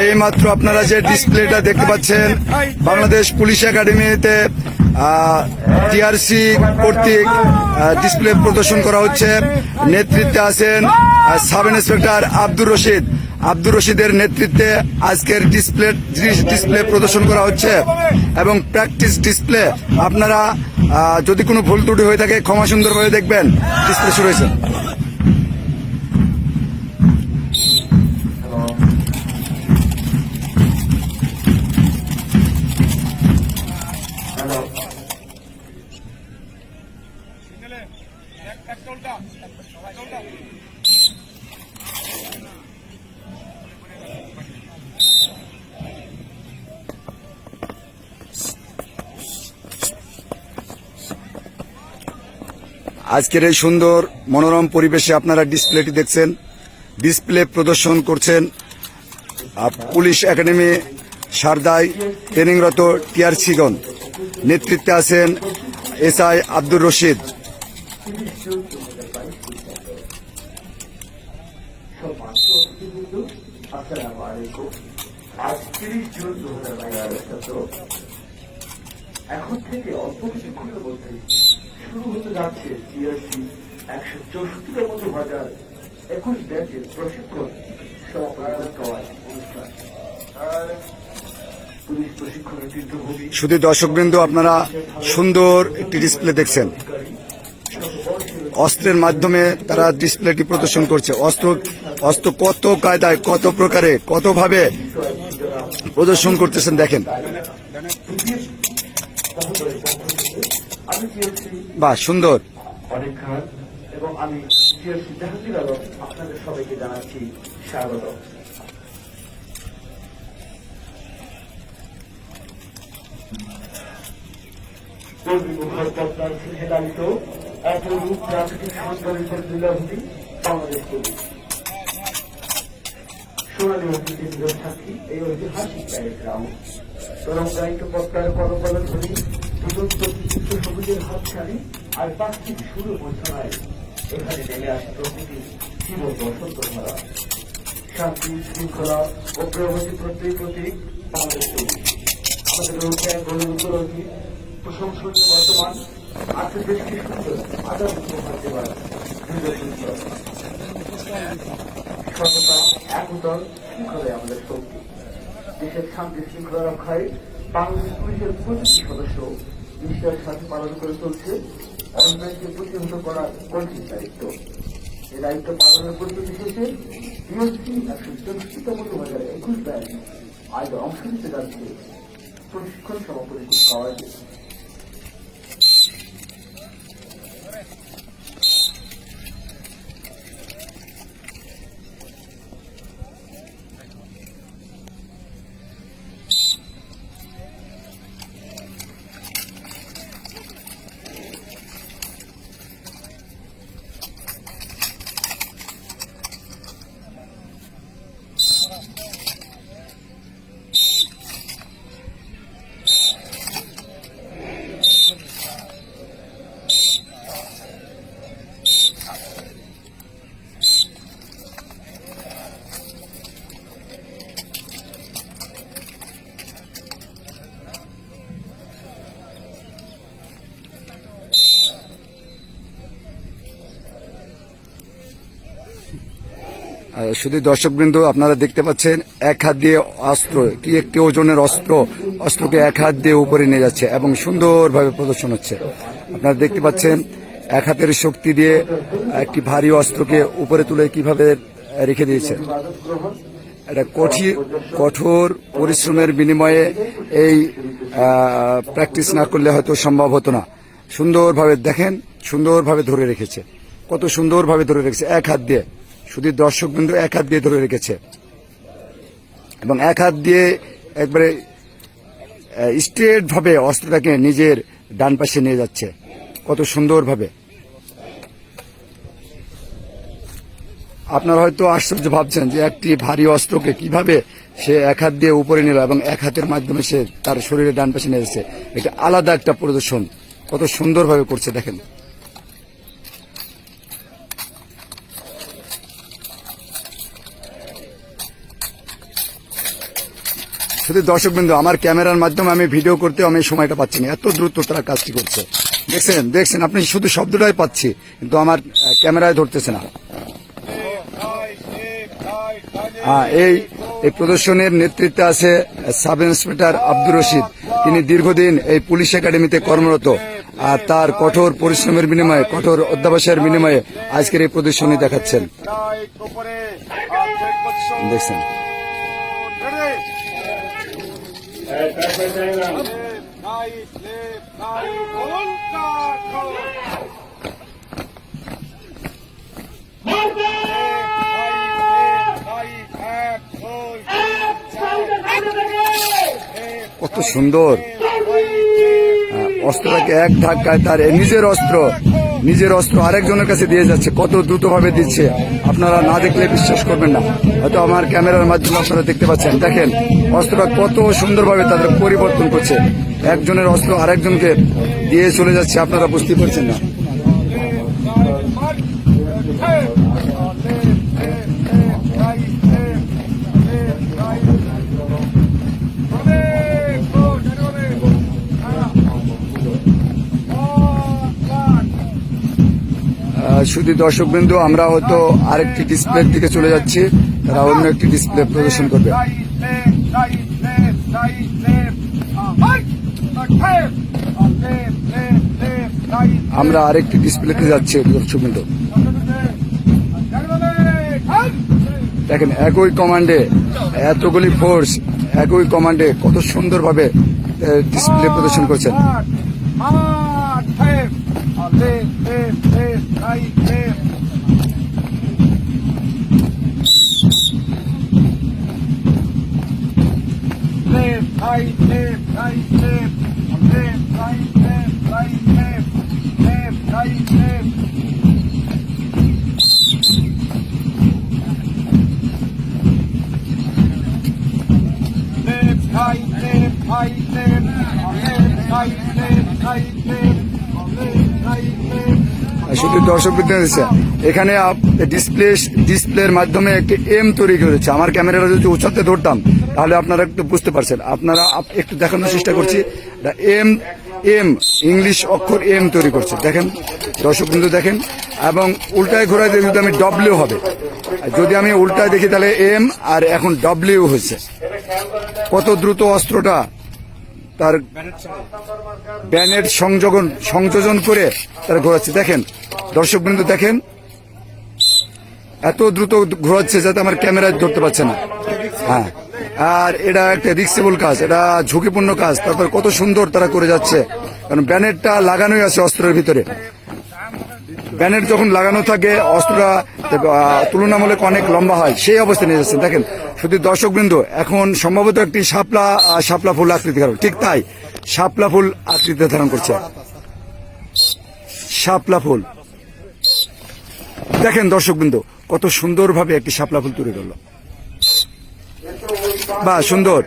এই মাত্র আপনারা যে ডিসপ্লেটা দেখতে পাচ্ছেন, বাংলাদেশ পুলিশ একাডেমিতে টিআরসি কর্তৃক ডিসপ্লে প্রদর্শন করা হচ্ছে। নেতৃত্বে আছেন সাব ইন্সপেক্টর আব্দুর রশিদ। আব্দুর রশিদের নেতৃত্বে আজকের ডিসপ্লে ডিসপ্লে প্রদর্শন করা হচ্ছে এবং প্র্যাকটিস ডিসপ্লে। আপনারা যদি কোনো ভুল ত্রুটি হয়ে থাকে, ক্ষমা সুন্দরভাবে দেখবেন। ডিসপ্লে শুরু হয়েছে। আজকের এই সুন্দর মনোরম পরিবেশে আপনারা ডিসপ্লেটি দেখছেন, ডিসপ্লে প্রদর্শন করছেন পুলিশ একাডেমি সারদায় ট্রেনিংরত টিআরসিগণ। নেতৃত্বে আছেন এসআই আব্দুর রশিদ। এখন থেকে অল্প শুরু হতে যাচ্ছে টিআরসি একশো চৌষট্টির মতো বাজার একুশ ব্যাচের প্রশিক্ষণ শুধু দর্শকবৃন্দ, আপনারা সুন্দর একটি ডিসপ্লে দেখছেন। অস্ত্রের মাধ্যমে তারা ডিসপ্লেটি প্রদর্শন করছে। অস্ত্র অস্ত্র কত কায়দায়, কত প্রকারে, কতভাবে প্রদর্শন করতেছেন দেখেন আমি টিআরসি বাহ, সুন্দর। অনেক খান, এবং আমি টিআরসি জাহাঙ্গীর আলম আপনাদের সবাইকে জানাচ্ছি স্বাগত। সাক্ষী, এই ঐতিহাসিক প্যারেগ্রাম তরঙ্গায়িত পদ্মার কলকল ধ্বনি দুদন্ত বিচিত্র সবুজের হাত ছাড়ি আর পাখির সুর বর্ষণায় এখানে নেমে আসে প্রকৃতির জীবন বসন্ত ধারা। শান্তি, শৃঙ্খলা ও প্রগতি প্রত্যেক প্রতীক বাংলাদেশ আমাদের রয়েছে এক গণতন্ত্রী প্রশংসনীয় বর্তমান। আছে দেশকে সুন্দর আগামী উপহার দেওয়ার সততা একদল শৃঙ্খলায় আমাদের শক্তি দেশের শান্তি শৃঙ্খলা রক্ষায় বাংলাদেশ পুলিশের প্রতিটি সদস্য নিষ্ঠার সাথে পালন করে চলছে। অন্যায়কে প্রতিহত করা কঠিন দায়িত্ব এই দায়িত্ব পালনের পরিস্থিতি শেষে বিএসপি একশো চৌষট্টিতম দু হাজার একুশ ব্যাচ আজ অংশ নিতে যাচ্ছে। প্রশিক্ষণ সমাপনী পাওয়া আহ, শুধু দর্শক দর্শকবৃন্দ, আপনারা দেখতে পাচ্ছেন এক হাত দিয়ে অস্ত্র, কি একটি ওজনের অস্ত্র, অস্ত্রকে এক হাত দিয়ে উপরে নিয়ে যাচ্ছে এবং সুন্দরভাবে প্রদর্শন হচ্ছে। আপনারা দেখতে পাচ্ছেন এক হাতের শক্তি দিয়ে একটি ভারী অস্ত্রকে উপরে তুলে কীভাবে রেখে দিয়েছে। এটা কঠিন কঠোর পরিশ্রমের বিনিময়ে এই প্র্যাকটিস না করলে হয়তো সম্ভব হতো না। সুন্দরভাবে দেখেন, সুন্দরভাবে ধরে রেখেছে। কত সুন্দরভাবে ধরে রেখেছে, এক হাত দিয়ে। শুধু দর্শক বিন্দু এক হাত দিয়ে ধরে রেখেছে। এবং এক হাত দিয়ে একবারে স্ট্রেট ভাবে অস্ত্রটাকে নিজের ডান পাশে নিয়ে যাচ্ছে। কত সুন্দরভাবে। আপনারা হয়তো আশ্চর্য ভাবছেন যে একটি ভারী অস্ত্রকে কীভাবে সে এক হাত দিয়ে উপরে নিল এবং এক হাতের মাধ্যমে সে তার শরীরে ডান পাশে নিয়ে যাচ্ছে। এটা আলাদা একটা প্রদর্শন। কত সুন্দরভাবে করছে, দেখেন। শুধু দর্শক বিন্দু আমার ক্যামেরার মাধ্যমে আমি ভিডিও করতে আমি সময়টা পাচ্ছি না। এত দ্রুত তারা কাজটি করছে। দেখছেন দেখছেন, আপনি শুধু শব্দটাই পাচ্ছি, কিন্তু আমার ক্যামেরায় ধরতেছে না। হ্যাঁ এই এই প্রদর্শনের নেতৃত্বে আছে সাব ইন্সপেক্টর আব্দুর রশিদ। তিনি দীর্ঘদিন এই পুলিশ একাডেমিতে কর্মরত। আর তার কঠোর পরিশ্রমের বিনিময়ে, কঠোর অধ্যাবসায়ের বিনিময়ে আজকের এই প্রদর্শনী দেখাচ্ছেন. দেখছেন। কত সুন্দর. হ্যাঁ, অস্ত্রটাকে এক ধাক্কায় তার নিজের অস্ত্র নিজের অস্ত্র আরেকজনের কাছে দিয়ে যাচ্ছে, কত দ্রুতভাবে দিচ্ছে, আপনারা না দেখলে বিশ্বাস করবেন না। হয়তো আমার ক্যামেরার মাধ্যমে আপনারা দেখতে পাচ্ছেন। দেখেন, অস্ত্রটা কত সুন্দরভাবে তাদের পরিবর্তন করছে। একজনের অস্ত্র আরেকজনকে দিয়ে চলে যাচ্ছে, আপনারা বুঝতে পারছেন না। শুধু দর্শক বিন্দু আমরা হয়তো আরেকটি ডিসপ্লের দিকে চলে যাচ্ছি। তারা অন্য একটি ডিসপ্লে প্রদর্শন করবে। আমরা আরেকটি ডিসপ্লেতে যাচ্ছি দর্শক বিন্দু দেখেন, একই কমান্ডে এতগুলি ফোর্স একই কমান্ডে কত সুন্দরভাবে ডিসপ্লে প্রদর্শন করছেন। Strajkiem! Lew, haj, lew, haj, lew! Lew, haj, lew, haj, lew! Lew, haj, lew! Lew, haj, lew, haj, শুধু দর্শক দিচ্ছে এখানে ডিসপ্লে ডিসপ্লের মাধ্যমে একটি এম তৈরি করেছে। আমার ক্যামেরাটা যদি উঁচাতে ধরতাম, তাহলে আপনারা একটু বুঝতে পারছেন। আপনারা আপ- একটু দেখানোর চেষ্টা করছি। এম এম ইংলিশ অক্ষর এম তৈরি করছে। দেখেন, দর্শক বিন্দু দেখেন। এবং উল্টায় ঘোরায় দেখি আমি ডব্লিউ হবে। যদি আমি উল্টায় দেখি, তাহলে এম আর এখন ডব্লিউ হয়েছে। কত দ্রুত অস্ত্রটা তার ব্যানের সংযোজন সংযোজন করে তারা ঘোরাচ্ছে। দেখেন দর্শক বিন্দু দেখেন, এত দ্রুত ঘোরাচ্ছে যাতে আমার ক্যামেরায় ধরতে পারছে না। হ্যাঁ আর এটা একটা রিক্সেবল কাজ, এটা ঝুঁকিপূর্ণ কাজ, তারপর কত সুন্দর তারা করে যাচ্ছে। কারণ ব্যানেরটা লাগানোই আছে অস্ত্রের ভিতরে। ব্যানেট যখন লাগানো থাকে, অস্ত্রটা তুলনামূলক অনেক লম্বা হয়, সেই অবস্থায় নিয়ে যাচ্ছেন। দেখেন, শুধু দর্শক বিন্দু এখন সম্ভবত একটি শাপলা শাপলা ফুল আকৃতি ধারণ ঠিক তাই, শাপলা ফুল আকৃতি ধারণ করছে। শাপলা ফুল। দেখেন দর্শক বিন্দু কত সুন্দরভাবে একটি শাপলা ফুল তুলে ধরল। বা, সুন্দর।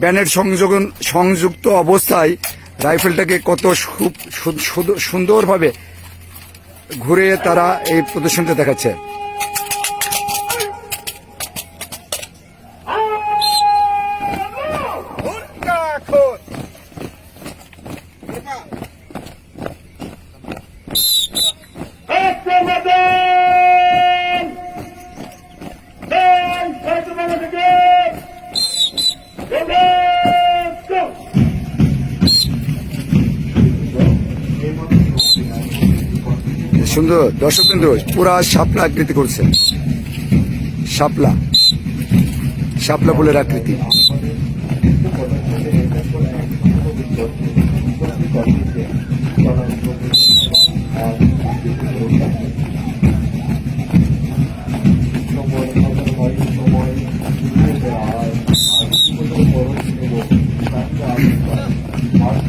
ব্যানের সংযোজন সংযুক্ত অবস্থায় রাইফেলটাকে কত সুন্দরভাবে ঘুরে তারা এই প্রদর্শনটা দেখাচ্ছে। সুন্দর। দর্শক বিন্দু পুরা সাপলা আকৃতি করছে। শাপলা। শাপলা ফুলের আকৃতি।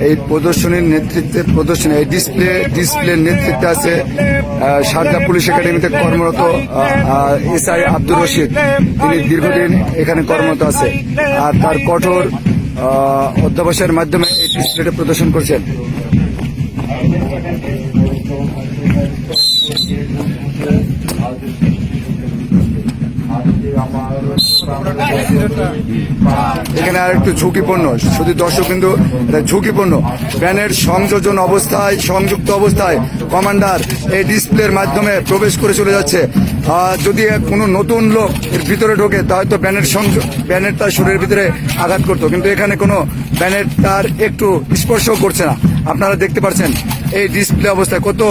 এই প্রদর্শনীর নেতৃত্বে প্রদর্শনী এই ডিসপ্লে ডিসপ্লের নেতৃত্বে আছে সারদা পুলিশ একাডেমিতে কর্মরত এসআই আব্দুর রশিদ। তিনি দীর্ঘদিন এখানে কর্মরত আছে। আর তার কঠোর আহ, অধ্যাবসায়ের মাধ্যমে এই ডিসপ্লেটা প্রদর্শন করছেন। এখানে আর একটু ঝুঁকিপূর্ণ, শুধু দর্শক কিন্তু ঝুঁকিপূর্ণ। ব্যানের সংযোজন অবস্থায়, সংযুক্ত অবস্থায় কমান্ডার এই ডিসপ্লের মাধ্যমে প্রবেশ করে চলে যাচ্ছে। যদি কোনো নতুন লোক এর ভিতরে ঢোকে তা হয়তো ব্যানের সংযোগ ব্যানের তার শরীরের ভিতরে আঘাত করতো। কিন্তু এখানে কোনো ব্যানের তার একটু স্পর্শ করছে না। আপনারা দেখতে পাচ্ছেন এই ডিসপ্লে অবস্থায় কত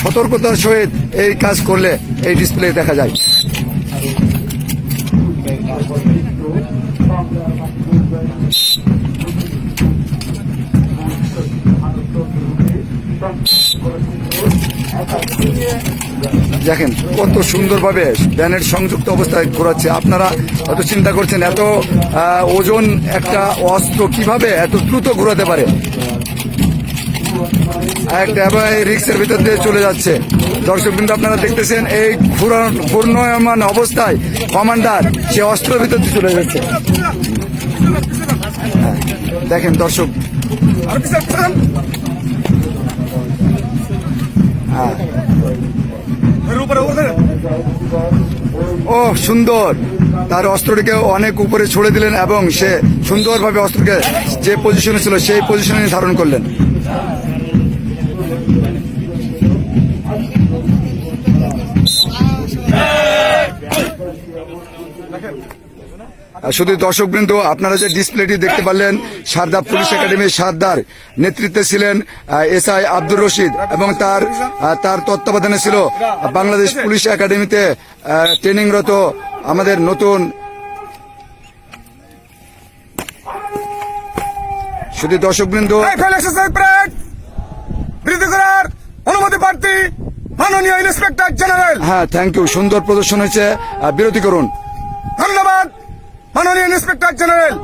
সতর্কতার সহিত এই কাজ করলে এই ডিসপ্লে দেখা যায়। দেখেন কত সুন্দরভাবে ব্যানের সংযুক্ত অবস্থায় ঘোরাচ্ছে। আপনারা হয়তো চিন্তা করছেন এত ওজন একটা অস্ত্র কীভাবে এত দ্রুত ঘোরাতে পারে? একটা রিক্সের ভিতর দিয়ে চলে যাচ্ছে। দর্শক কিন্তু আপনারা দেখতেছেন এই ঘুরা- ঘূর্ণয়মান অবস্থায় কমান্ডার সে অস্ত্রের ভিতর দিয়ে চলে যাচ্ছে। হ্যাঁ, দেখেন দর্শক। ও, সুন্দর। তার অস্ত্রটিকে অনেক উপরে ছড়ে দিলেন এবং সে সুন্দরভাবে অস্ত্রকে যে পজিশনে ছিল, সেই পজিশনে ধারণ করলেন। শুধু দর্শকবৃন্দ আপনারা যে ডিসপ্লেটি দেখতে পারলেন সারদা পুলিশ একাডেমির সারদার নেতৃত্বে ছিলেন এস আই আব্দুর রশিদ এবং তার তার তত্ত্বাবধানে ছিল বাংলাদেশ পুলিশ একাডেমিতে ট্রেনিংরত আমাদের নতুন শুধু দর্শকবৃন্দ। অনুমতি প্রার্থী মাননীয় ইন্সপেক্টর জেনারেল। হ্যাঁ থ্যাংক ইউ সুন্দর প্রদর্শন হয়েছে। বিরতি করুন। ধন্যবাদ। মাননীয় ইন্সপেক্টর জেনারেল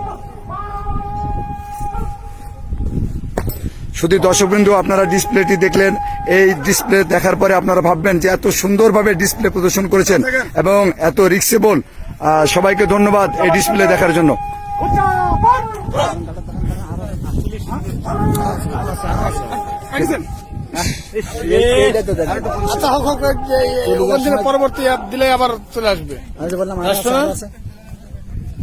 শুধু দর্শকবৃন্দ আপনারা ডিসপ্লেটি দেখলেন এই ডিসপ্লে দেখার পরে আপনারা ভাববেন যে এত সুন্দরভাবে ডিসপ্লে প্রদর্শন করেছেন এবং এত রিক্সেবল সবাইকে ধন্যবাদ এই ডিসপ্লে দেখার জন্য আচ্ছা পরবর্তী দিলে আবার চলে আসবে